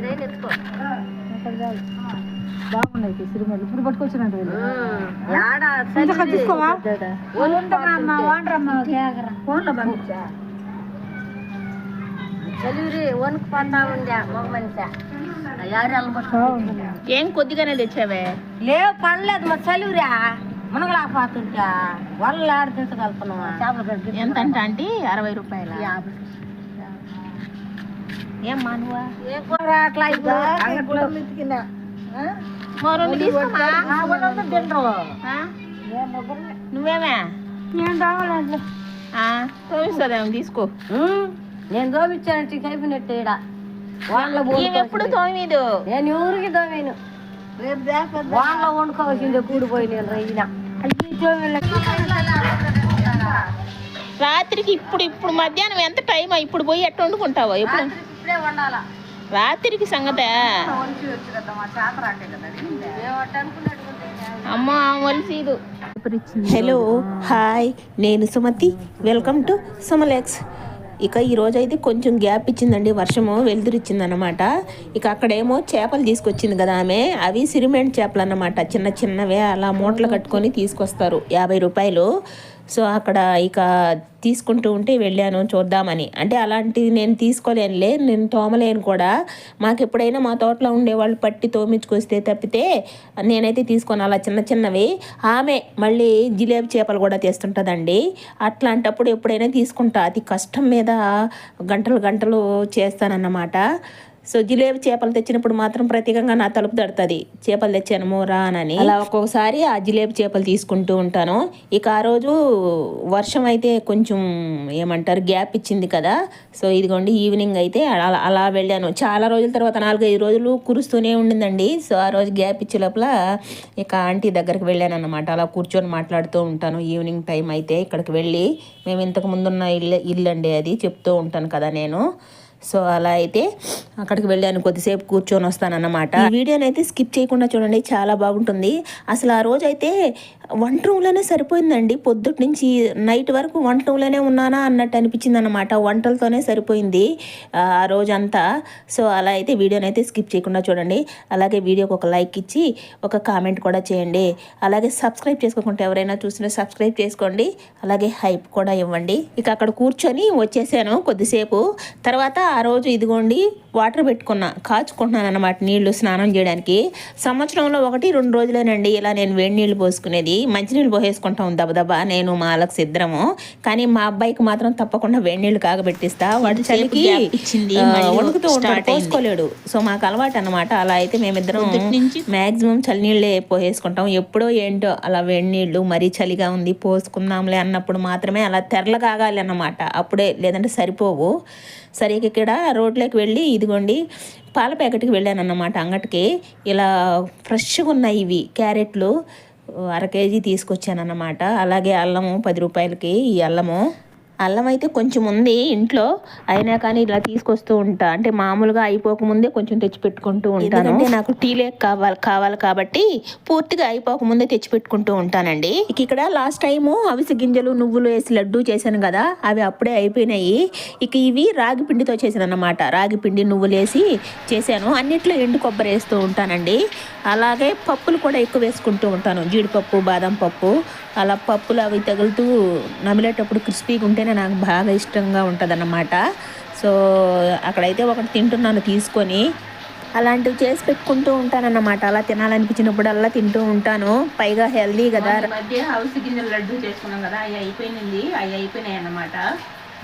ఏదైనా ఎత్తుకో బాగున్నాయి సిరిమల్లి. ఇప్పుడు పట్టుకొచ్చినట్టు తీసుకోవా? ఫోన్లో పంపించా. వణుకు ఉండే మగ మనిషి ఏం కొద్దిగానే తెచ్చావే? లేవు పడలేదు మరి చలివిరా మునగలేకపోతుంటా వాళ్ళు ఆడ ఎంత అంట ఆంటీ? అరవై రూపాయల. ఏం మానువా ఏం కూర అట్లా ఇప్పుడు అంగట్లో మరో రెండు తీసుకోమా ఆ? నువ్వేమే నేను రావాలంటే ఆ, తోమిస్తుందేమో తీసుకో నేను దోమిచ్చానంటే ఇంక అయిపోయినట్టు ఈడ వాళ్ళ ఈమె ఎప్పుడు తోమీదు నేను ఊరికి దోమేను వాళ్ళ వండుకోవాల్సిందే కూడిపోయి నేను రైనా రాత్రికి ఇప్పుడు ఇప్పుడు మధ్యాహ్నం ఎంత టైం ఇప్పుడు పోయి ఎట్ట వండుకుంటావో ఎప్పుడు ఇప్పుడే వండాలా? రాత్రికి సంగతే. అమ్మ వలిసీదు హలో హాయ్. నేను సుమతి. Welcome to సుమలెక్స్. ఇక ఈరోజు అయితే కొంచెం గ్యాప్ ఇచ్చిందండి వర్షము వెలుతురిచ్చింది అనమాట ఇక అక్కడేమో చేపలు తీసుకొచ్చింది కదా ఆమె. అవి సిరిమెంట్ చేపలు అన్నమాట చిన్న చిన్నవే. అలా మూటలు కట్టుకొని తీసుకొస్తారు యాభై రూపాయలు. సో అక్కడ ఇక తీసుకుంటూ ఉంటే వెళ్ళాను చూద్దామని. అంటే అలాంటిది నేను తీసుకోలేనులే నేను తోమలేను కూడా. మాకు ఎప్పుడైనా మా తోటలో ఉండేవాళ్ళు పట్టి తోమించుకొస్తే తప్పితే నేనైతే తీసుకోను అలా చిన్న చిన్నవి. ఆమె మళ్ళీ జిలేబీ చేపలు కూడా తెస్తుంటుందండి. అట్లాంటప్పుడు ఎప్పుడైనా తీసుకుంటా. అది కష్టం మీద గంటలు గంటలు చేస్తానన్నమాట. సో జిలేబి చేపలు తెచ్చినప్పుడు మాత్రం ప్రత్యేకంగా నా తలుపు తడుతుంది. చేపలు తెచ్చాను రా అని అలా ఒక్కొక్కసారి ఆ జిలేబి చేపలు తీసుకుంటూ ఉంటాను. ఇక ఆ రోజు వర్షం అయితే కొంచెం ఏమంటారు గ్యాప్ ఇచ్చింది కదా. సో ఇదిగోండి ఈవినింగ్ అయితే అలా అలా వెళ్ళాను. చాలా రోజుల తర్వాత నాలుగైదు రోజులు కురుస్తూనే ఉండిందండి. సో ఆ రోజు గ్యాప్ ఇచ్చే లోపల ఇక ఆంటీ దగ్గరికి వెళ్ళాను అనమాట అలా కూర్చొని మాట్లాడుతూ ఉంటాను. ఈవినింగ్ టైం అయితే ఇక్కడికి వెళ్ళి మేము ఇంతకు ముందున్న ఇల్లు ఇల్లు అండి అది చెప్తూ ఉంటాను కదా నేను. సో అలా అయితే అక్కడికి వెళ్ళాను కొద్దిసేపు కూర్చొని వస్తానన్నమాట. ఈ వీడియోని అయితే స్కిప్ చేయకుండా చూడండి చాలా బాగుంటుంది. అసలు ఆ రోజు అయితే వంట రూమ్లోనే సరిపోయిందండి. పొద్దుటి నుంచి నైట్ వరకు వంట రూమ్లోనే ఉన్నానా అన్నట్టు అనిపించింది అనమాట వంటలతోనే సరిపోయింది ఆ ఆ రోజంతా. సో అలా అయితే వీడియోని అయితే స్కిప్ చేయకుండా చూడండి. అలాగే వీడియోకి ఒక లైక్ ఇచ్చి ఒక కామెంట్ కూడా చేయండి. అలాగే సబ్స్క్రైబ్ చేసుకోకుండా ఎవరైనా చూసినా సబ్స్క్రైబ్ చేసుకోండి. అలాగే హైప్ కూడా ఇవ్వండి. ఇక అక్కడ కూర్చొని వచ్చేసాను కొద్దిసేపు. తర్వాత ఆ రోజు ఇదిగోండి వాటర్ పెట్టుకున్నా కాచుకుంటున్నాను అనమాట నీళ్ళు స్నానం చేయడానికి. సంవత్సరంలో ఒకటి రెండు రోజులేనండి. ఇలా నేను వేడి నీళ్ళు పోసుకునేది. మంచినీళ్ళు పోసేసుకుంటాం దబదబా. నేను మా అలక్స్ ఇద్దరము. కానీ మా అబ్బాయికి మాత్రం తప్పకుండా వేడి నీళ్ళు కాగబెట్టిస్తా. వాడు చలికి వణుకుతూ ఉంటాడు. పోసుకోలేడు. సో మాకు అలవాటు అనమాట అలా అయితే మేమిద్దరం మ్యాక్సిమం చలి నీళ్ళే పోసేసుకుంటాం. ఎప్పుడో ఏంటో అలా వేడి నీళ్ళు మరీ చలిగా ఉంది పోసుకుందాంలే అన్నప్పుడు మాత్రమే అలా తెరలగాగాలి అన్నమాట అప్పుడే లేదంటే సరిపోవు. సరే ఇక్కడ రోడ్లోకి వెళ్ళి ఇదిగోండి పాల ప్యాకెట్కి వెళ్ళాను అన్నమాట అంగటికి. ఇలా ఫ్రెష్గా ఉన్నాయి ఇవి క్యారెట్లు. అర కేజీ తీసుకొచ్చాను అన్నమాట అలాగే అల్లము పది రూపాయలకి ఈ అల్లము. అల్లం అయితే కొంచెం ఉంది ఇంట్లో అయినా కానీ ఇలా తీసుకొస్తూ ఉంటా. అంటే మామూలుగా అయిపోకముందే కొంచెం తెచ్చి పెట్టుకుంటూ ఉంటాను. అంటే నాకు టీ లేక్ కావాలి కావాలి కాబట్టి పూర్తిగా అయిపోకముందే తెచ్చిపెట్టుకుంటూ ఉంటానండి. ఇక ఇక్కడ లాస్ట్ టైము అవిసె గింజలు నువ్వులు వేసి లడ్డూ చేశాను కదా అవి అప్పుడే అయిపోయినాయి. ఇక ఇవి రాగి పిండితో చేశాను అన్నమాట రాగి పిండి నువ్వులు వేసి చేశాను. అన్నిట్లో ఎండు కొబ్బరి వేస్తూ ఉంటానండి. అలాగే పప్పులు కూడా ఎక్కువ వేసుకుంటూ ఉంటాను. జీడిపప్పు బాదం పప్పు అలా పప్పులు అవి తగులుతూ నమిలేటప్పుడు క్రిస్పీగా ఉంటేనే నాకు బాగా ఇష్టంగా ఉంటుంది సో అక్కడైతే ఒకటి తింటున్నాను తీసుకొని. అలాంటివి చేసి పెట్టుకుంటూ ఉంటానన్నమాట. అలా తినాలనిపించినప్పుడు అలా తింటూ ఉంటాను. పైగా హెల్దీ కదా. మధ్య హౌస్ గింజల లడ్డు చేసుకున్నాం కదా అవి అయిపోయింది అవి అయిపోయినాయి అన్నమాట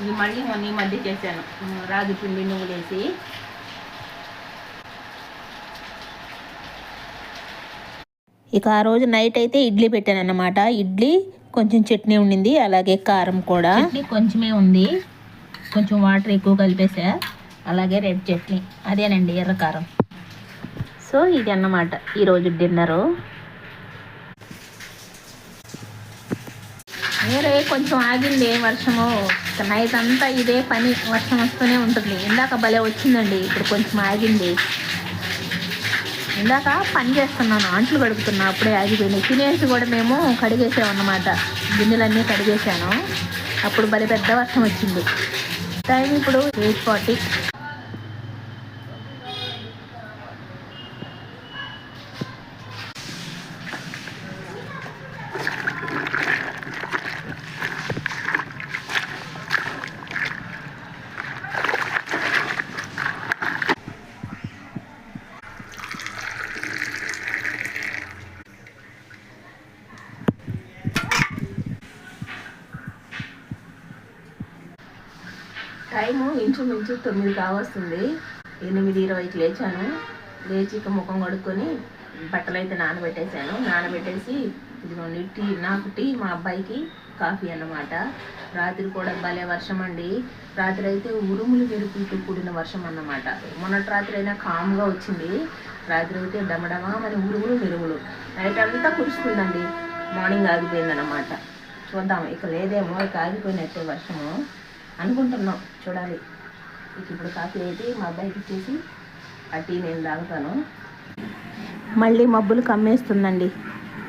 ఇది మళ్ళీ మొన్న ఈ మధ్య చేశాను. రాగి పిండి నువ్వులేసి. ఇక ఆ రోజు నైట్ అయితే ఇడ్లీ పెట్టాను అన్నమాట ఇడ్లీ కొంచెం చట్నీ ఉండింది అలాగే కారం కూడా. చట్నీ కొంచెమే ఉంది. కొంచెం వాటర్ ఎక్కువ కలిపేసా. అలాగే రెడ్ చట్నీ. అదేనండి ఎర్ర కారం. సో ఇది అన్నమాట ఈరోజు డిన్నరు వేరే కొంచెం ఆగింది వర్షము. నైట్ అంతా ఇదే పని వర్షం వస్తూనే ఉంటుంది. ఇందాక భలే వచ్చిందండి ఇప్పుడు కొంచెం ఆగింది. ఇందాక పని చేస్తున్నాను అంట్లు కడుగుతున్నా అప్పుడే ఆగిపోయింది తినేసి కూడా మేము కడిగేసామన్నమాట. గిన్నెలన్నీ కడిగేసాను అప్పుడు భలే పెద్ద వర్షం వచ్చింది. టైం ఇప్పుడు ఎయిట్ ఫార్టీ టైము ఇంచుమించు తొమ్మిది కావస్తుంది ఎనిమిది ఇరవైకి లేచాను. లేచి ఇక ముఖం కడుక్కొని బట్టలు అయితే నానబెట్టేశాను. నానబెట్టేసి ఇదిగోండి టీ నాకు టీ మా అబ్బాయికి కాఫీ అన్నమాట. రాత్రి కూడా భలే వర్షం అండి. రాత్రి అయితే ఉరుములు మెరుపులతో కూడిన వర్షం అన్నమాట. మొన్నటి రాత్రి అయినా కామ్గా వచ్చింది. రాత్రి అయితే డమడమా మరి ఉరుములు మెరుగులు నైట్ అంతా కురుస్తుందండి. మార్నింగ్ ఆగిపోయిందన్నమాట. చూద్దాం ఇక లేదేమో ఇక ఆగిపోయినట్టే వర్షము అనుకుంటున్నాం. చూడాలి. ఇప్పుడు కాఫీ అయితే మా అబ్బాయికి ఇచ్చేసి ఆ టీ నేను తాగుతాను. మళ్ళీ మబ్బులు కమ్మేస్తుందండి.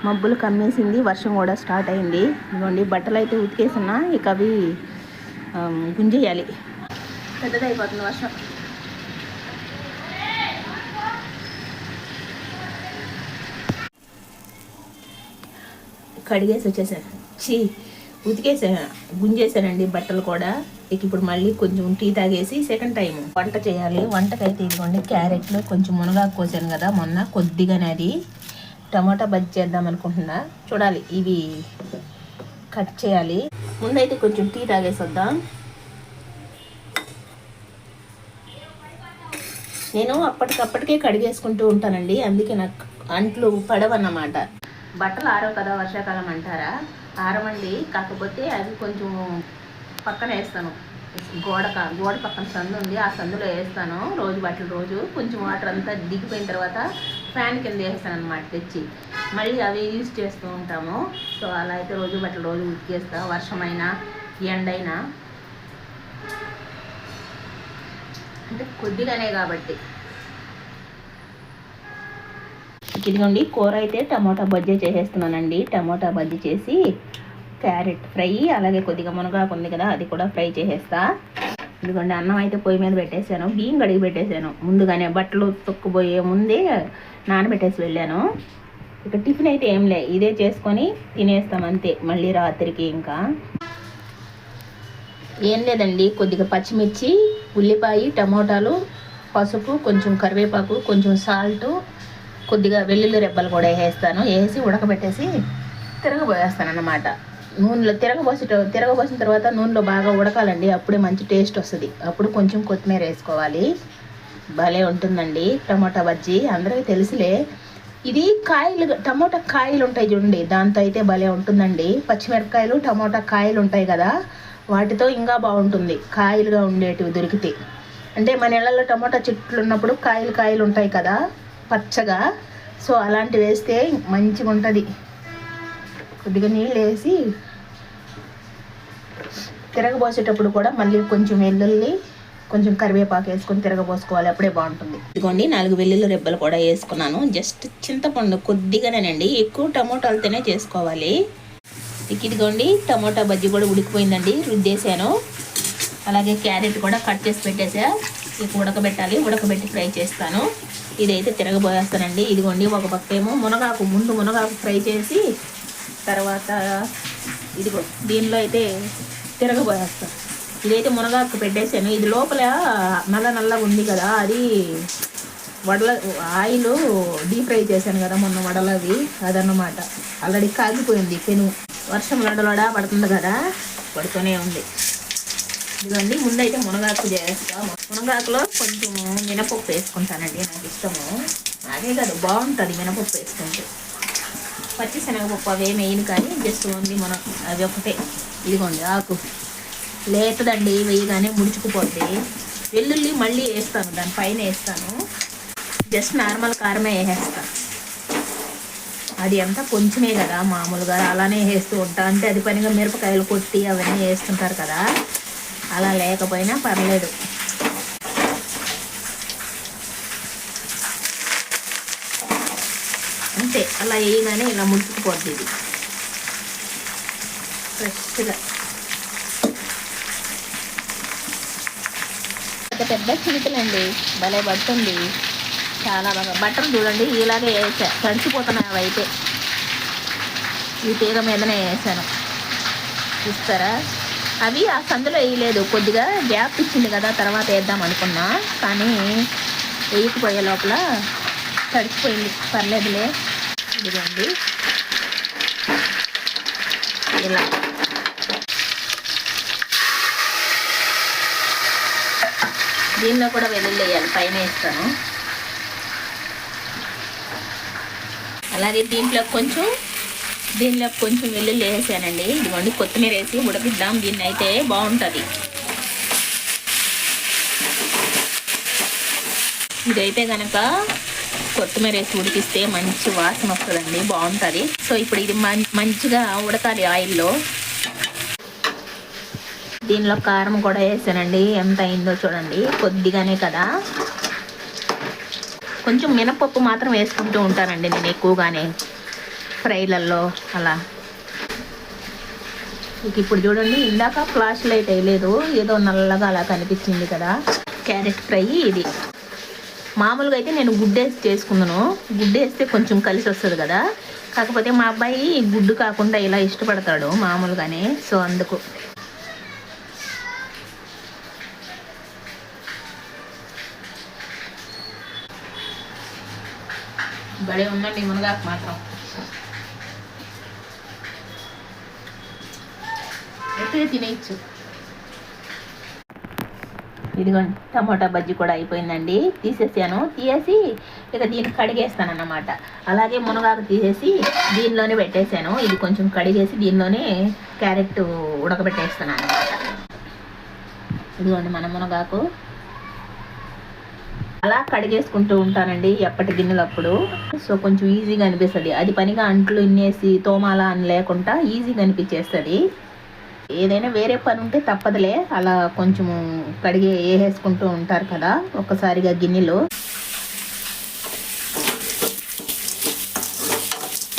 మబ్బులు కమ్మేసింది వర్షం కూడా స్టార్ట్ అయింది. ఇదిగోండి బట్టలు అయితే ఉతికేసున్నా ఇక అవి గుంజేయాలి. పెద్దదైపోతుంది వర్షం. కడిగేసి వచ్చేసాను చీ ఉతికేసాను గుంజేసానండి బట్టలు కూడా. ఇక ఇప్పుడు మళ్ళీ కొంచెం టీ తాగేసి సెకండ్ టైం వంట చేయాలి. వంటకైతే ఇదిగోండి క్యారెట్లో. కొంచెం మునగాకు కోసాను కదా మొన్న కొద్దిగానే అది. టమాటా బజ్జీ చేద్దాం అనుకుంటున్నా. చూడాలి ఇవి కట్ చేయాలి. ముందైతే కొంచెం టీ తాగేసి వద్దాం నేను అప్పటికప్పటికే కడిగేసుకుంటూ ఉంటానండి. అందుకే నాకు అంట్లు పడవన్నమాట. బట్టలు ఆరో కదా వర్షాకాలం అంటారా? ఆరమండి కాకపోతే అవి కొంచెం పక్కన వేస్తాను. గోడ గోడ పక్కన సందు ఉంది ఆ సందులో వేస్తాను. రోజు బట్టలు రోజు కొంచెం వాటర్ అంతా దిగిపోయిన తర్వాత ఫ్యాన్ కింద వేస్తాను అనమాట తెచ్చి. మళ్ళీ అవి యూజ్ చేస్తూ ఉంటాము. సో అలా అయితే రోజు బట్టలు రోజు ఉతికేస్తా. వర్షమైనా ఎండైనా. అంటే కొద్దిగానే కాబట్టి. ఇదిగోండి కూర అయితే టమోటా బజ్జీ చేసేస్తున్నానండి. టమోటా బజ్జీ చేసి క్యారెట్ ఫ్రై అలాగే కొద్దిగా మునగాకు ఉంది కదా అది కూడా ఫ్రై చేసేస్తా. ఎందుకంటే అన్నం అయితే పొయ్యి మీద పెట్టేశాను బియ్యం కడిగి పెట్టేశాను. ముందుగానే బట్టలు తొక్కుపోయే ముందే నానబెట్టేసి వెళ్ళాను. ఇక టిఫిన్ అయితే ఏం లే ఇదే చేసుకొని తినేస్తాం అంతే మళ్ళీ రాత్రికి ఇంకా. ఏం లేదండి కొద్దిగా పచ్చిమిర్చి ఉల్లిపాయ టమోటాలు పసుపు కొంచెం కరివేపాకు కొంచెం సాల్ట్ కొద్దిగా వెల్లుల్లి రెబ్బలు కూడా వేసేస్తాను. వేసి ఉడకబెట్టేసి తిరగబోయేస్తాను అన్నమాట నూనెలో తిరగబోసి తిరగబోసిన తర్వాత నూనెలో బాగా ఉడకాలండి. అప్పుడే మంచి టేస్ట్ వస్తుంది. అప్పుడు కొంచెం కొత్తిమీర వేసుకోవాలి. భలే ఉంటుందండి టమోటా బజ్జీ. అందరికీ తెలుసులే. ఇది కాయలు టమోటా కాయలు ఉంటాయి చూడండి. దాంతో అయితే భలే ఉంటుందండి. పచ్చిమిరపకాయలు టమోటా కాయలు ఉంటాయి కదా. వాటితో ఇంకా బాగుంటుంది. కాయలుగా ఉండేటివి దొరికితే. అంటే మన ఇళ్ళల్లో టమోటా చెట్లు ఉన్నప్పుడు కాయలు కాయలు ఉంటాయి కదా. పచ్చగా. సో అలాంటివి వేస్తే మంచిగా ఉంటుంది కొద్దిగా నీళ్ళు వేసి తిరగబోసేటప్పుడు కూడా మళ్ళీ కొంచెం వెల్లుల్లి కొంచెం కరివేపాకు వేసుకొని తిరగబోసుకోవాలి. అప్పుడే బాగుంటుంది. ఇదిగోండి నాలుగు వెల్లుల్లి రెబ్బలు కూడా వేసుకున్నాను. జస్ట్ చింతపండు కొద్దిగానేనండి. ఎక్కువ టమోటాలతోనే చేసుకోవాలి. ఇదిగోండి టమోటా బజ్జీ కూడా ఉడికిపోయిందండి. రుద్దేశాను. అలాగే క్యారెట్ కూడా కట్ చేసి పెట్టేసా. ఇక ఉడకబెట్టాలి. ఉడకబెట్టి ఫ్రై చేస్తాను. ఇదైతే తిరగబోయేస్తానండి. ఇదిగోండి ఒక పక్క ఏమో మునగాకు ముందు మునగాకు ఫ్రై చేసి తర్వాత ఇదిగో దీనిలో అయితే తిరగబోయేస్తాను ఇదైతే మునగాకు పెట్టేశాను ఇది లోపల నల్ల నల్లగా ఉంది కదా అది వడల ఆయిల్ డీప్ ఫ్రై చేశాను కదా మొన్న వడలవి అదన్నమాట. ఆల్రెడీ కాగిపోయింది పెను. వర్షం లడలడా పడుతుంది కదా పడుతూనే ఉంది. ఇదండి ముందైతే మునగాకు చేస్తాం. మునగాకులో కొంచెం మినపప్పు వేసుకుంటానండి నాకు ఇష్టము. అదే కాదు బాగుంటుంది మినపప్పు వేసుకుంటే. పచ్చి శనగపప్పు అవి వేయను కానీ జస్ట్ ఓన్లీ మనం అవి ఒకటే. ఇదిగోండి ఆకు. లేతదండి వేయగానే ముడుచుకుపోద్ది. వెల్లుల్లి మళ్ళీ వేస్తాను దానిపైన వేస్తాను. జస్ట్ నార్మల్ కారమే వేసేస్తాను అది అంతా కొంచెమే కదా మామూలుగా అలానే వేస్తూ ఉంటా. అంటే అది పనిగా మిరపకాయలు కొట్టి అవన్నీ వేస్తుంటారు కదా. అలా లేకపోయినా పర్లేదు అంతే అలా వేయగానే ఇలా ముడుచుకుపోద్ది ఇది. ఫ్రెష్గా పెద్ద పెద్ద చిరుతలండి. భలే పడుతుంది. చాలా బాగా. బట్టలు చూడండి ఇలాగే వేసా తడిచిపోతున్నాయి అవి అయితే ఈ తీగ మీదనే వేసాను. చూస్తారా? అవి ఆ సందులో వేయలేదు. కొద్దిగా గ్యాప్ ఇచ్చింది కదా తర్వాత వేద్దాం అనుకున్నా. కానీ వేయకపోయే లోపల తడిచిపోయింది. పర్లేదులే. ఇదిగోండి ఇలా. దీనిలో కూడా వెల్లుల్లి వేయాలి పైన వేస్తాను. అలాగే దీంట్లో కొంచెం దీనిలో కొంచెం వెల్లుల్లి వేసానండి. ఇదిగోండి కొత్తిమీర వేసి ఉడకిద్దాం. దీన్ని అయితే బాగుంటుంది. ఇదైతే కనుక కొత్తిమీర వేసి ఉడికిస్తే మంచి వాసన వస్తుందండి బాగుంటుంది. సో ఇప్పుడు ఇది మంచిగా ఉడకాలి ఆయిల్లో. దీనిలో కారం కూడా వేసానండి. ఎంత అయిందో చూడండి. కొద్దిగానే కదా. కొంచెం మినపప్పు మాత్రం వేసుకుంటూ ఉంటానండి నేను ఎక్కువగానే. ఫ్రైలలో అలా. ఇక ఇప్పుడు చూడండి ఇందాక ఫ్లాష్ లైట్ వేయలేదు. ఏదో నల్లగా అలా కనిపించింది కదా. క్యారెట్ ఫ్రై ఇది. మామూలుగా అయితే నేను గుడ్డేసి చేసుకున్నాను గుడ్డేస్తే కొంచెం కలిసి వస్తుంది కదా. కాకపోతే మా అబ్బాయి గుడ్డు కాకుండా ఇలా ఇష్టపడతాడు మామూలుగానే. సో అందుకు. బడే ఉందండి మునగాకు మాత్రం. అయితే తినేయచ్చు? ఇదిగోండి టమాటా బజ్జీ కూడా అయిపోయిందండి. తీసేసాను. తీసేసి ఇక దీన్ని కడిగేస్తాను అన్నమాట అలాగే మునగాకు తీసేసి దీనిలోనే పెట్టేశాను. ఇది కొంచెం కడిగేసి దీనిలోనే క్యారెట్ ఉడకబెట్టేస్తాను అన్నమాట ఇదిగోండి మన మునగాకు. అలా కడిగేసుకుంటూ ఉంటానండి ఎప్పటి గిన్నెలప్పుడు. సో కొంచెం ఈజీగా అనిపిస్తుంది. అది పనిగా అంట్లు ఇన్నేసి తోమాల అని లేకుండా ఈజీగా అనిపించేస్తుంది. ఏదైనా వేరే పని ఉంటే తప్పదులే. అలా కొంచెం కడిగి వేసేసుకుంటూ ఉంటారు కదా ఒక్కసారిగా గిన్నెలు.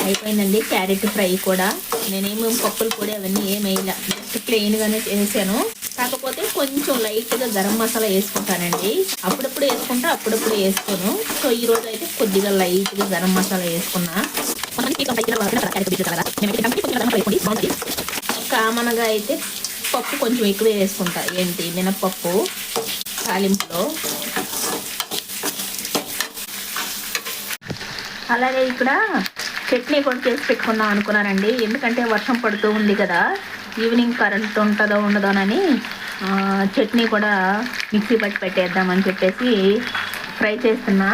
అయిపోయిందండి క్యారెట్ ఫ్రై కూడా. నేనేమి పప్పులు పొడి అవన్నీ ఏం వేయలే. జస్ట్ ప్లెయిన్గానే చేశాను కాకపోతే కొంచెం లైట్గా గరం మసాలా వేసుకుంటానండి. అప్పుడప్పుడు వేసుకుంటా అప్పుడప్పుడు వేసుకోను. సో ఈ రోజు అయితే కొద్దిగా లైట్గా గరం మసాలా వేసుకున్నా. కామన్గా అయితే పప్పు కొంచెం ఎక్కువే వేసుకుంటా. ఏంటి? మినప్పప్పు తాలింపులో. అలాగే ఇక్కడ చట్నీ కూడా చేసి పెట్టుకుందాం అనుకున్నానండి. ఎందుకంటే వర్షం పడుతూ ఉంది కదా. ఈవినింగ్ కరెంట్ ఉంటుందో ఉండదోనని చట్నీ కూడా మిక్సీ పట్టి పెట్టేద్దామని చెప్పేసి ఫ్రై చేస్తున్నా.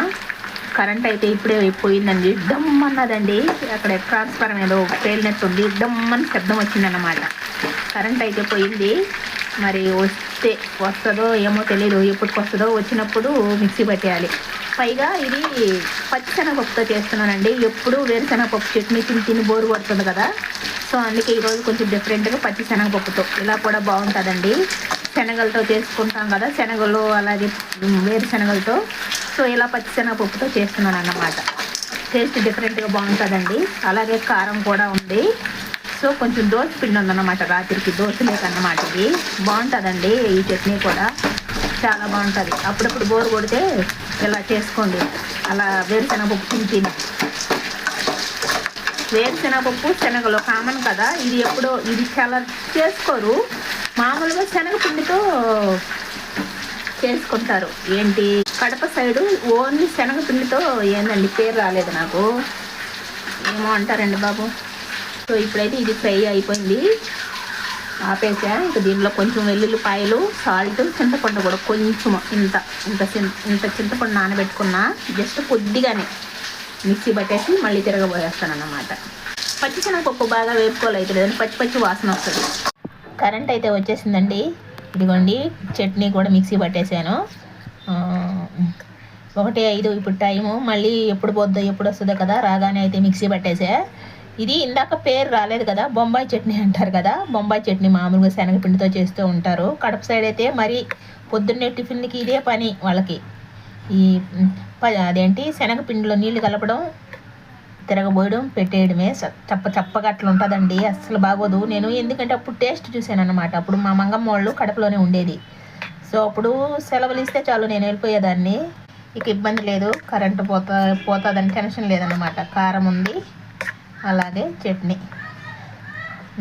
కరెంట్ అయితే ఇప్పుడే పోయిందండి డమ్ అన్నదండి. అక్కడ ట్రాన్స్ఫారం ఏదో పేలినట్టుంది డమ్ అని శబ్దం వచ్చిందన్నమాట. కరెంట్ అయితే పోయింది. మరి వస్తే వస్తుందో ఏమో తెలియదు ఎప్పటికి వస్తుందో వచ్చినప్పుడు మిక్సీ పట్టేయాలి. పైగా ఇది పచ్చిశనగపప్పుతో చేస్తున్నానండి. ఎప్పుడు వేరుశనగపప్పు చట్నీ తిని తిని బోరు పడుతుంది కదా. సో అందుకే ఈరోజు కొంచెం డిఫరెంట్గా పచ్చిశనగపప్పుతో ఇలా కూడా బాగుంటుందండి. శనగలతో చేసుకుంటాం కదా. శనగలు అలాగే వేరుశనగలతో సో ఇలా పచ్చిశనగపప్పుతో చేస్తున్నాను అన్నమాట టేస్ట్ డిఫరెంట్గా బాగుంటుందండి. అలాగే కారం కూడా ఉంది. సో కొంచెం దోశ పిండి ఉందన్నమాట రాత్రికి. దోశ లేకన్నమాట ఇది. బాగుంటుందండి ఈ చట్నీ కూడా. చాలా బాగుంటుంది. అప్పుడప్పుడు బోరు కొడితే ఇలా చేసుకోండి. అలా వేరుశనగపప్పు తిని వేరుశెనగపప్పు వేరుశనగపప్పు శనగలు కామన్ కదా. ఇది ఎప్పుడో ఇది చాలా చేసుకోరు. మామూలుగా శనగపిండితో చేసుకుంటారు. ఏంటి? కడప సైడు ఓన్లీ శనగపిండితో ఏందండి? పేరు రాలేదు నాకు. ఏమో అంటారండి బాబు. సో ఇప్పుడైతే ఇది ఫ్రై అయిపోయింది. ఆపేసా. ఇంకా దీనిలో కొంచెం వెల్లుల్లిపాయలు సాల్ట్ చింతపండు కూడా కొంచెం ఇంత ఇంత ఇంత చింతపండు నానబెట్టుకున్నా జస్ట్ కొద్దిగానే మిక్సీ పట్టేసి మళ్ళీ తిరగబోయేస్తాను అన్నమాట పచ్చిశనగపప్పు బాగా వేపుకోలేదు లేదంటే పచ్చి పచ్చి వాసన వస్తుంది. కరెంట్ అయితే వచ్చేసిందండి. ఇదిగోండి చట్నీ కూడా మిక్సీ పట్టేశాను ఒకటి ఐదు ఇప్పుడు టైము మళ్ళీ ఎప్పుడు పోద్దో ఎప్పుడు వస్తుందో కదా రాగానే అయితే మిక్సీ పట్టేసా. ఇది ఇందాక పేరు రాలేదు కదా బొంబాయి చట్నీ అంటారు కదా బొంబాయి చట్నీ మామూలుగా శనగపిండితో చేస్తూ ఉంటారు. కడప సైడ్ అయితే మరి పొద్దున్నే టిఫిన్కి ఇదే పని వాళ్ళకి. ఈ ప- అదేంటి శనగపిండిలో నీళ్ళు కలపడం తిరగబోయడం పెట్టేయడమే చప్ప చప్పగా అట్లా ఉంటుందండి. అస్సలు బాగోదు. నేను ఎందుకంటే అప్పుడు టేస్ట్ చూశాను అనమాట అప్పుడు మా మంగమ్మ వాళ్ళు కడపలోనే ఉండేది. సో అప్పుడు సెలవులు ఇస్తే చాలు నేను వెళ్ళిపోయేదాన్ని. ఇక ఇబ్బంది లేదు. కరెంటు పోతా పోతుందని టెన్షన్ లేదన్నమాట. కారం ఉంది. అలాగే చట్నీ.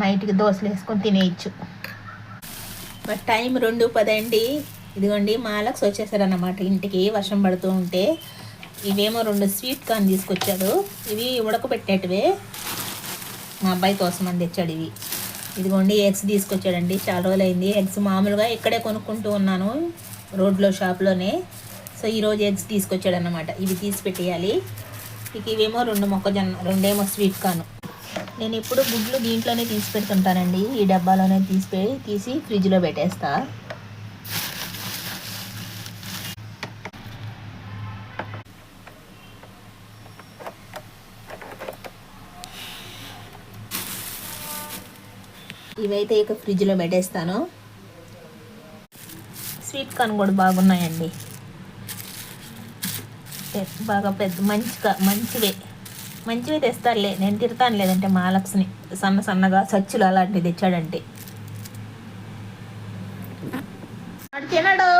నైట్కి దోశలు వేసుకొని తినేయచ్చు. టైం రెండు పదండి. ఇదిగోండి మాలక్స్ వచ్చేసారనమాట ఇంటికి వర్షం పడుతూ ఉంటే. ఇవేమో రెండు స్వీట్ కార్న్ తీసుకొచ్చాడు ఇవి ఉడకబెట్టేటివే. మా అబ్బాయి కోసం అని తెచ్చాడు ఇవి. ఇదిగోండి ఎగ్స్ తీసుకొచ్చాడండి. చాలా రోజులైంది. ఎగ్స్ మామూలుగా ఇక్కడే కొనుక్కుంటూ ఉన్నాను రోడ్లో షాప్లోనే. సో ఈరోజు ఎగ్స్ తీసుకొచ్చాడు అనమాట ఇవి తీసి పెట్టేయాలి. ఇక ఇవేమో రెండు మొక్కజొన్న రెండేమో స్వీట్ కార్న్. నేను ఎప్పుడు గుడ్లు దీంట్లోనే తీసి పెడుతుంటానండి. ఈ డబ్బాలోనే తీసి తీసి ఫ్రిడ్జ్లో పెట్టేస్తాను ఇవైతే ఇక ఫ్రిడ్జ్లో పెట్టేస్తాను. స్వీట్ కార్న్ కూడా బాగున్నాయండి. బాగా పెద్ద మంచిగా మంచివే. మంచివే తెస్తారులే. నేను తిడతాను లేదంటే మాలక్స్ని సన్న సన్నగా సచ్చులు అలాంటివి తెచ్చాడంటే. వాడు తినడు.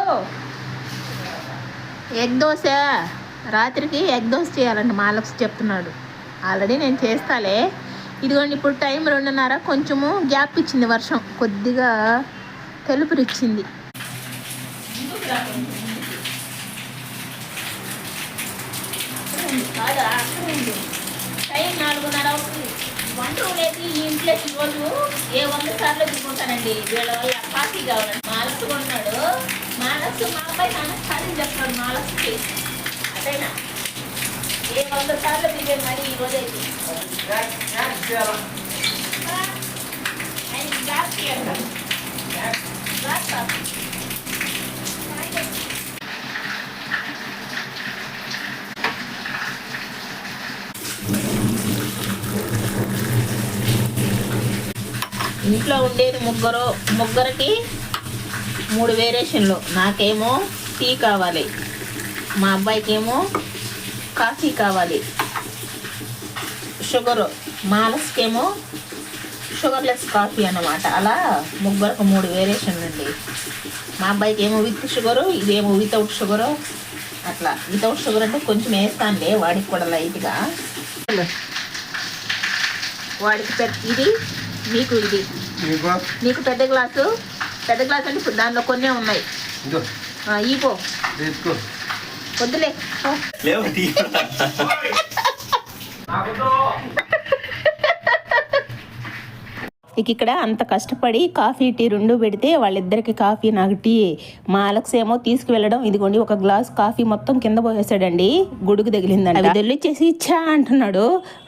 ఎగ్ దోశ. రాత్రికి ఎగ్ దోశ చేయాలండి మాలక్స్ చెప్తున్నాడు. ఆల్రెడీ నేను చేస్తాలే. ఇదిగోండి ఇప్పుడు టైం రెండున్నర. కొంచెము గ్యాప్ ఇచ్చింది వర్షం. కొద్దిగా తెలుపురిచ్చింది టైం నాలుగున్నర వంట ఉండేది ఈ ఇంట్లో ఈరోజు ఏ వంద సార్లు దిగుతానండి వీళ్ళ వల్ల పార్టీ కావాలండి మాలస్ ఉన్నాడు మాలసు మా అబ్బాయి నాన్న ఖాళీ చెప్తాడు మాలస్కి అదేనా? ఏ వంద సార్లు మరి ఈ రోజు అయితే ఇంట్లో ఉండేది ముగ్గురు ముగ్గురికి మూడు వేరియేషన్లు నాకేమో టీ కావాలి. మా అబ్బాయికి ఏమో కాఫీ కావాలి. షుగరు మాలస్కేమో షుగర్లెస్ కాఫీ అన్నమాట. అలా ముగ్గురికి మూడు వేరియేషన్లు అండి. మా అబ్బాయికి ఏమో విత్ షుగరు ఇదేమో వితౌట్ షుగరు అట్లా. వితౌట్ షుగర్ అంటే కొంచెం వేస్తానులే వాడికి కూడా లైట్గా వాడికి ఇది మీకు ఇది. నీకు పెద్ద గ్లాసు పెద్ద గ్లాస్ అంటే ఇప్పుడు దానిలో కొన్నే ఉన్నాయి. తీసుకో వద్దులే. లేవు ఇక ఇక్కడ అంత కష్టపడి కాఫీ టీ రెండు పెడితే వాళ్ళిద్దరికి కాఫీ నాకు టీ. మా అలక్స్ ఏమో తీసుకువెళ్ళడం. ఇదిగోండి ఒక గ్లాస్ కాఫీ మొత్తం కింద పోసేసాడండి. గుడుకు తగిలిందండి అవి దొల్లిచ్చేసి ఇచ్చా అంటున్నాడు.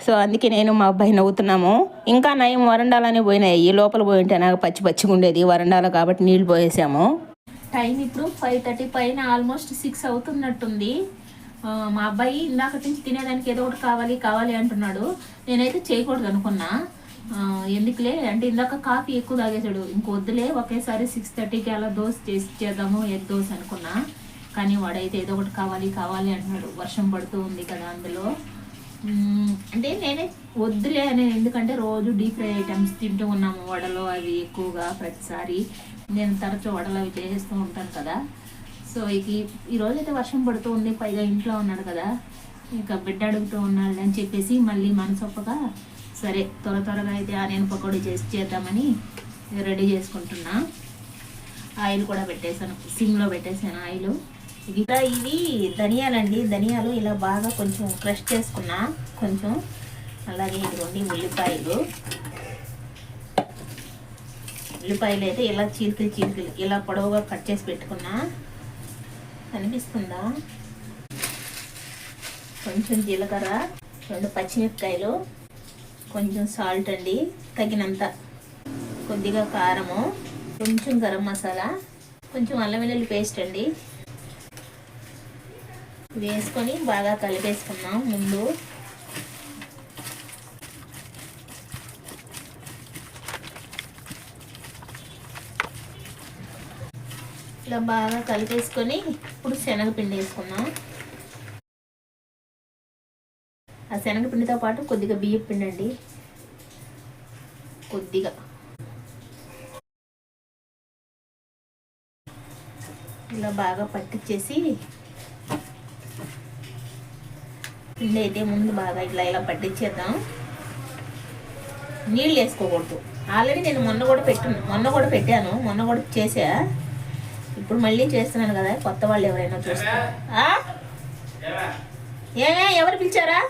సో అందుకే నేను మా అబ్బాయి నవ్వుతున్నాము. ఇంకా నయం వరండాలనే పోయినాయి. ఈ లోపల పోయి ఉంటే నాకు పచ్చి పచ్చిగా ఉండేది వరండాలో కాబట్టి నీళ్ళు పోసేసాము టైం ఇప్పుడు ఫైవ్ థర్టీ పైన ఆల్మోస్ట్ సిక్స్ అవుతున్నట్టుంది. మా అబ్బాయి ఇందాక నుంచి తినేదానికి ఏదో ఒకటి కావాలి కావాలి అంటున్నాడు. నేనైతే చేయకూడదు అనుకున్నా. ఎందుకులే? అంటే ఇందాక కాఫీ ఎక్కువ తాగేసాడు ఇంక వద్దులే ఒకేసారి సిక్స్ థర్టీకి అలా దోశ చేసి చేద్దాము ఎగ్ దోశ అనుకున్నా. కానీ వాడైతే ఏదో ఒకటి కావాలి కావాలి అంటున్నాడు. వర్షం పడుతూ ఉంది కదా అందులో. అంటే నేనే వద్దులే అని ఎందుకంటే రోజు డీప్ ఫ్రై ఐటమ్స్ తింటూ ఉన్నాము వడలు అవి ఎక్కువగా ప్రతిసారి. నేను తరచూ వడలు అవి చేసేస్తూ ఉంటాను కదా. సో ఇక ఈరోజు అయితే వర్షం పడుతూ ఉంది పైగా ఇంట్లో ఉన్నాడు కదా. ఇక బిడ్డ అడుగుతూ ఉన్నాడు అని చెప్పేసి మళ్ళీ మనసొప్పగా సరే త్వర త్వరగా అయితే ఆనియన్ పకోడీ చేసి చేద్దామని రెడీ చేసుకుంటున్నా. ఆయిల్ కూడా పెట్టేశాను సిమ్లో పెట్టేశాను ఆయిల్. ఇలా ఇవి ధనియాలండి. ధనియాలు ఇలా బాగా కొంచెం క్రష్ చేసుకున్నా కొంచెం. అలాగే ఇదిగోండి ఉల్లిపాయలు. ఉల్లిపాయలు అయితే ఇలా చీలికలు చీలికలు ఇలా పొడవుగా కట్ చేసి పెట్టుకున్నా. కనిపిస్తుందా? కొంచెం జీలకర్ర రెండు పచ్చిమిరపకాయలు కొంచెం సాల్ట్ అండి తగినంత. కొద్దిగా కారము కొంచెం గరం మసాలా కొంచెం అల్లం వెల్లుల్లి పేస్ట్ అండి. వేసుకొని బాగా కలిపేసుకున్నాం ముందు. ఇలా బాగా కలిపేసుకొని ఇప్పుడు శనగపిండి వేసుకున్నాం ఆ శనగపిండితో పాటు కొద్దిగా బియ్యం పిండి అండి. కొద్దిగా. ఇలా బాగా పట్టించేసి పిండి అయితే ముందు బాగా ఇట్లా ఇలా పట్టించేద్దాం. నీళ్ళు వేసుకోకూడదు. ఆల్రెడీ నేను మొన్న కూడా పెట్టాను మొన్న కూడా పెట్టాను. మొన్న కూడా చేసా ఇప్పుడు మళ్ళీ చేస్తున్నాను కదా కొత్త వాళ్ళు ఎవరైనా చూస్తారు ఏమే ఎవరు పిలిచారా?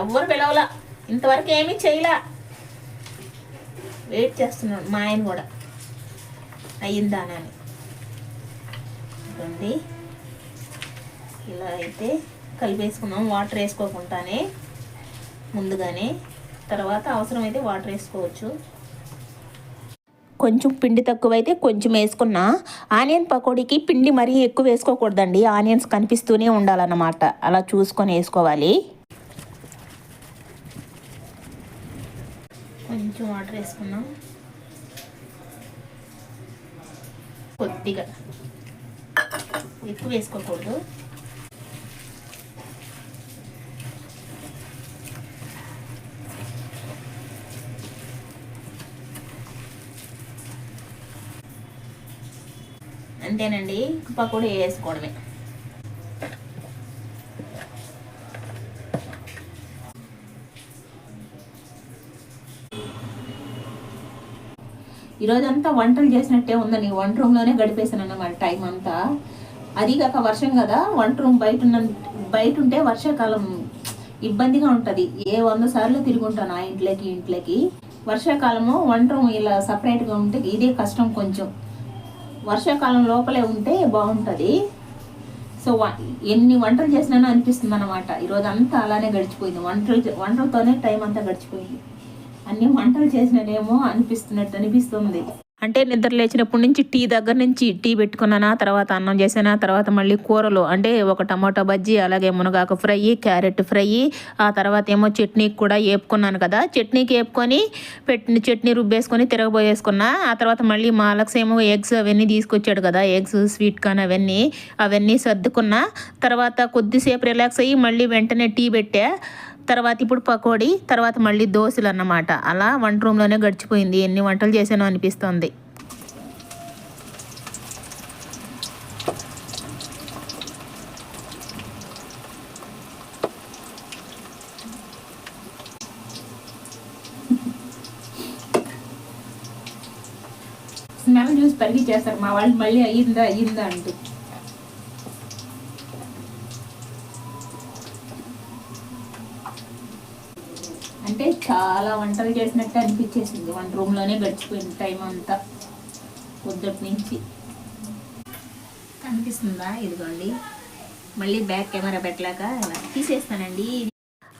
ఎవరు పిలవలా? ఇంతవరకు ఏమీ చేయలా. వెయిట్ చేస్తున్నాడు మా ఆయన కూడా. అయ్యిందానని అని ఇలా అయితే కలిపేసుకున్నాం. వాటర్ వేసుకోకుండానే ముందుగానే. తర్వాత అవసరమైతే వాటర్ వేసుకోవచ్చు. కొంచెం పిండి తక్కువైతే కొంచెం వేసుకున్నా. ఆనియన్ పకోడీకి పిండి మరీ ఎక్కువ వేసుకోకూడదండి. ఆనియన్స్ కనిపిస్తూనే ఉండాలన్నమాట. అలా చూసుకొని వేసుకోవాలి. కొంచెం వాటర్ వేసుకున్నాం. కొద్దిగా ఎక్కువ వేసుకోకూడదు. అంతేనండి. పకోడీ వేసుకోవడమే. ఈరోజంతా వంటలు చేసినట్టే ఉందని వంట రూమ్లోనే గడిపేసాను అన్నమాట టైం అంతా. అది కాక వర్షం కదా వంట రూమ్ బయట ఉన్న బయట ఉంటే వర్షాకాలం ఇబ్బందిగా ఉంటుంది. ఏ వంద సార్లు తిరుగుంటాను ఆ ఇంట్లోకి ఇంట్లోకి. వర్షాకాలము వంట రూమ్ ఇలా సపరేట్గా ఉంటే ఇదే కష్టం కొంచెం. వర్షాకాలం లోపలే ఉంటే బాగుంటుంది. సో ఎన్ని వంటలు చేసినానో అనిపిస్తుంది అనమాట ఈరోజు అంతా అలానే గడిచిపోయింది. వంటలు వంటలతోనే టైం అంతా గడిచిపోయింది. అన్ని వంటలు చేసినానేమో అనిపిస్తున్నట్టు అనిపిస్తుంది. అంటే నిద్ర లేచినప్పటి నుంచి టీ దగ్గర నుంచి టీ పెట్టుకున్నానా తర్వాత అన్నం చేసానా తర్వాత మళ్ళీ కూరలు అంటే ఒక టమాటా బజ్జీ అలాగే మునగాకు ఫ్రై క్యారెట్ ఫ్రై ఆ తర్వాత ఏమో చట్నీకి కూడా వేపుకున్నాను కదా. చట్నీకి వేపుకొని పెట్టిన చట్నీ రుబ్బేసుకొని తిరగబోయేసుకున్నా ఆ తర్వాత మళ్ళీ మా అలక్స్ ఏమో ఎగ్స్ అవన్నీ తీసుకొచ్చాడు కదా ఎగ్స్ స్వీట్ కాన్ అవన్నీ అవన్నీ సర్దుకున్నా తర్వాత కొద్దిసేపు రిలాక్స్ అయ్యి మళ్ళీ వెంటనే టీ పెట్టా. తర్వాత ఇప్పుడు పకోడీ తర్వాత మళ్ళీ దోశలు అన్నమాట. అలా వంట రూమ్లోనే గడిచిపోయింది. ఎన్ని వంటలు చేశానో అనిపిస్తుంది. స్మెల్ చూసి పరిగి చేస్తారు. మా వాళ్ళు మళ్ళీ అయ్యిందా అయ్యిందా అంటూ. అంటే చాలా వంటలు చేసినట్టు అనిపించేసింది. వంట రూమ్లోనే గడిచిపోయింది టైం అంతా. పొద్దుటి నుంచి. కనిపిస్తుందా? ఇదిగోండి. మళ్ళీ బ్యాక్ కెమెరా పెట్టలేక ఇలా తీసేస్తానండి.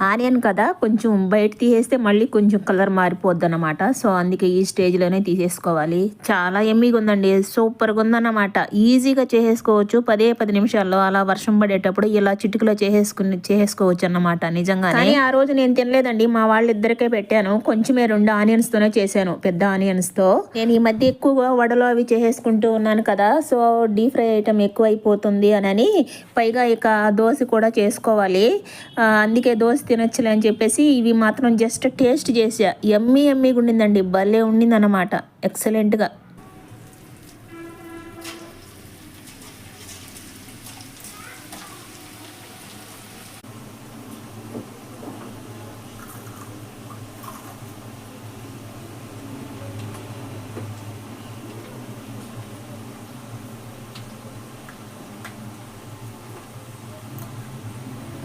ఆనియన్ కదా కొంచెం బయట తీసేస్తే మళ్ళీ కొంచెం కలర్ మారిపోద్ది అనమాట సో అందుకే ఈ స్టేజ్లోనే తీసేసుకోవాలి. చాలా ఎమ్మిగా ఉందండి సూపర్గా ఉందన్నమాట. ఈజీగా చేసేసుకోవచ్చు. పదే పది నిమిషాల్లో అలా వర్షం పడేటప్పుడు ఇలా చిటికలో చేసేసుకుని చేసేసుకోవచ్చు అన్నమాట నిజంగా కానీ ఆ రోజు నేను తినలేదండి. మా వాళ్ళిద్దరికే పెట్టాను. కొంచెమే రెండు ఆనియన్స్ తోనే చేశాను. పెద్ద ఆనియన్స్తో నేను ఈ మధ్య ఎక్కువగా వడలు అవి చేసేసుకుంటూ ఉన్నాను కదా సో డీప్ ఫ్రై ఐటమ్ ఎక్కువ అయిపోతుంది అని పైగా ఇక దోశ కూడా చేసుకోవాలి. అందుకే దోశ తినొచ్చులే అని చెప్పేసి ఇవి మాత్రం జస్ట్ టేస్ట్ చేసా. ఎమ్మీ ఎమ్మీగా ఉండిందండి. భలే ఉండిందన్నమాట. ఎక్సలెంట్గా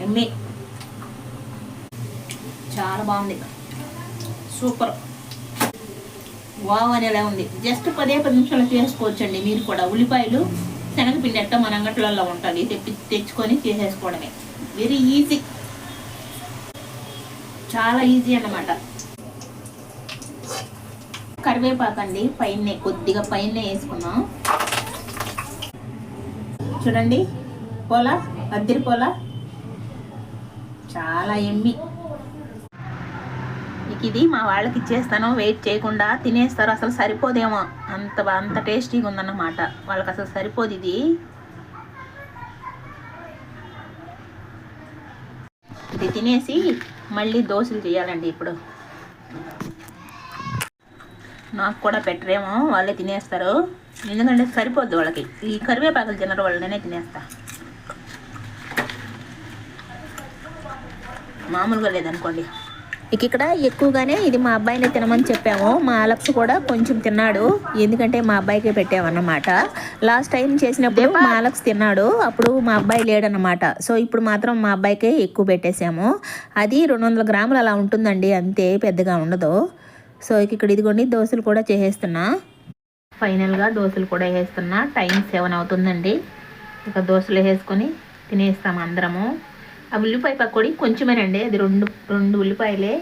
ఎమ్మి చాలా బాగుంది. సూపర్. వావ్ అనేలా ఉంది. జస్ట్ పదే పది నిమిషాలు చేసుకోవచ్చండి మీరు కూడా. ఉల్లిపాయలు శనగపిండి ఎట్ట మన అంగట్లలో ఉంటుంది తెప్పి తెచ్చుకొని చేసేసుకోవడమే. వెరీ ఈజీ చాలా ఈజీ అన్నమాట. కరివేపాకండి పైన కొద్దిగా పైన వేసుకున్నాం. చూడండి. పోలా అద్దరి పోలా. చాలా ఎమ్మి. ఇది మా వాళ్ళకి ఇచ్చేస్తాను. వెయిట్ చేయకుండా తినేస్తారు. అసలు సరిపోదేమో. అంత అంత టేస్టీగా ఉందన్నమాట వాళ్ళకి అసలు సరిపోదు ఇది. ఇది తినేసి మళ్ళీ దోశలు చేయాలండి ఇప్పుడు. నాకు కూడా పెట్టరేమో. వాళ్ళే తినేస్తారు. ఎందుకంటే సరిపోద్దు వాళ్ళకి. ఈ కరివేపాకులు తినరు వాళ్ళనే తినేస్తా. మామూలుగా లేదనుకోండి. ఇక ఇక్కడ ఎక్కువగానే ఇది మా అబ్బాయిని తినమని చెప్పాము. మా అలక్స్ కూడా కొంచెం తిన్నాడు. ఎందుకంటే మా అబ్బాయికే పెట్టామన్నమాట. లాస్ట్ టైం చేసినప్పుడు మా అలక్స్ తిన్నాడు. అప్పుడు మా అబ్బాయి లేడన్నమాట. సో ఇప్పుడు మాత్రం మా అబ్బాయికే ఎక్కువ పెట్టేశాము. అది రెండు వందల గ్రాములు అలా ఉంటుందండి. అంతే పెద్దగా ఉండదు. సో ఇక ఇక్కడ ఇదిగోండి దోశలు కూడా చేసేస్తున్నా. ఫైనల్గా దోశలు కూడా వేస్తున్నా టైం సెవెన్ అవుతుందండి. ఇక దోశలు వేసుకొని తినేస్తాం అందరము. ఆ ఉల్లిపాయ పకోడి కొంచెమేనండి. అది రెండు రెండు ఉల్లిపాయలే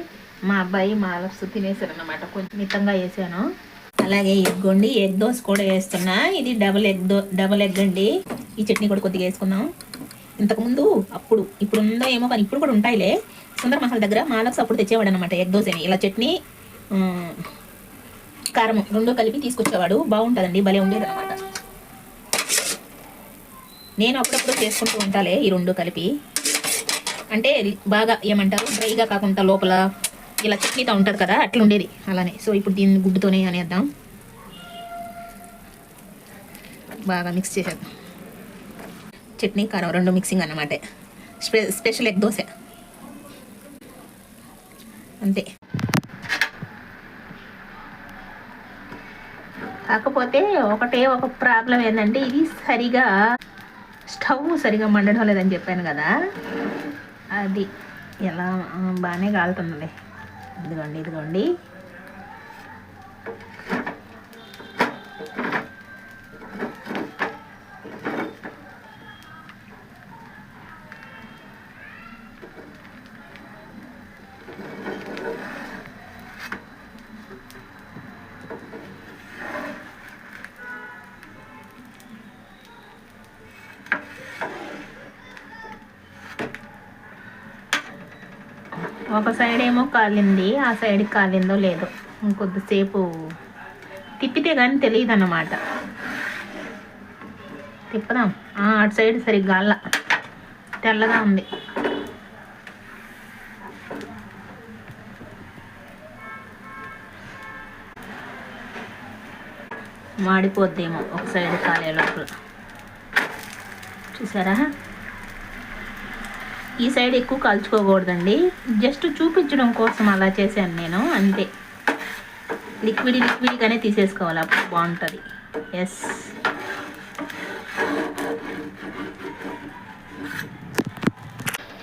మా అబ్బాయి మా అలర్స్ తినేసారు అనమాట కొంచెం మితంగా వేసాను. అలాగే ఎగ్ ఎగ్ దోశ కూడా వేస్తున్నా. ఇది డబుల్ ఎగ్ దో డబుల్ ఎగ్ అండి. ఈ చట్నీ కూడా కొద్దిగా వేసుకుందాం. ఇంతకుముందు అప్పుడు ఇప్పుడు ఉందో ఏమో కానీ ఇప్పుడు కూడా ఉంటాయిలే. సుందర మసాల దగ్గర మాలక్స్ అప్పుడు తెచ్చేవాడు అనమాట ఎగ్ దోశని. ఇలా చట్నీ కారం రెండు కలిపి తీసుకొచ్చేవాడు. బాగుంటుందండి భలే ఉండేది అనమాట నేను అప్పుడప్పుడు చేసుకుంటూ ఉంటాలే ఈ రెండు కలిపి. అంటే బాగా ఏమంటారు డ్రైగా కాకుండా లోపల ఇలా చట్నీతో ఉంటుంది కదా అట్లా ఉండేది అలానే. సో ఇప్పుడు దీన్ని గుడ్డుతోనే అనేద్దాం. బాగా మిక్స్ చేసేద్దాం. చట్నీ కారం రెండు మిక్సింగ్ అన్నమాట. స్పె స్పెషల్ ఎగ్ దోశ. అంతే. కాకపోతే ఒకటే ఒక ప్రాబ్లం ఏంటంటే ఇది సరిగా స్టవ్ సరిగా మండడం లేదని చెప్పాను కదా. అది. ఎలా బాగానే కాలుతుందిలే ఇదిగోండి ఇదిగోండి. ఏమో కాలింది ఆ సైడ్ కాలిందో లేదో. ఇంకొద్దిసేపు తిప్పితే కానీ తెలియదు అన్నమాట తిప్పదాం. ఆ, అటు సైడ్ సరిగ్గా అల్ల. తెల్లగా ఉంది. మాడిపోద్దేమో ఒక సైడ్ కాలే లోపల. చూసారా? ఈ సైడ్ ఎక్కువ కాల్చుకోకూడదండి. జస్ట్ చూపించడం కోసం అలా చేశాను నేను అంతే. లిక్విడ్ లిక్విడ్గానే తీసేసుకోవాలి అప్పుడు బాగుంటుంది. ఎస్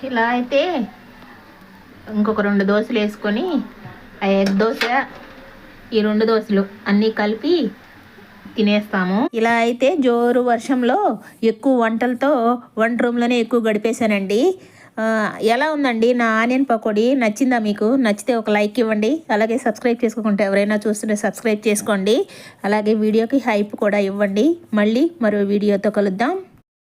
ఇలా అయితే ఇంకొక రెండు దోశలు వేసుకొని ఆ ఎగ్ దోశ ఈ రెండు దోశలు అన్నీ కలిపి తినేస్తాము. ఇలా అయితే జోరు వర్షంలో ఎక్కువ వంటలతో వంట రూమ్లోనే ఎక్కువ గడిపేశానండి. ఎలా ఉందండి? నా ఆనియన్ పకోడీ నచ్చిందా మీకు? నచ్చితే ఒక లైక్ ఇవ్వండి. అలాగే సబ్స్క్రైబ్ చేసుకోకుంటే ఎవరైనా చూస్తుంటే సబ్స్క్రైబ్ చేసుకోండి. అలాగే వీడియోకి హైప్ కూడా ఇవ్వండి. మళ్ళీ మరో వీడియోతో కలుద్దాం.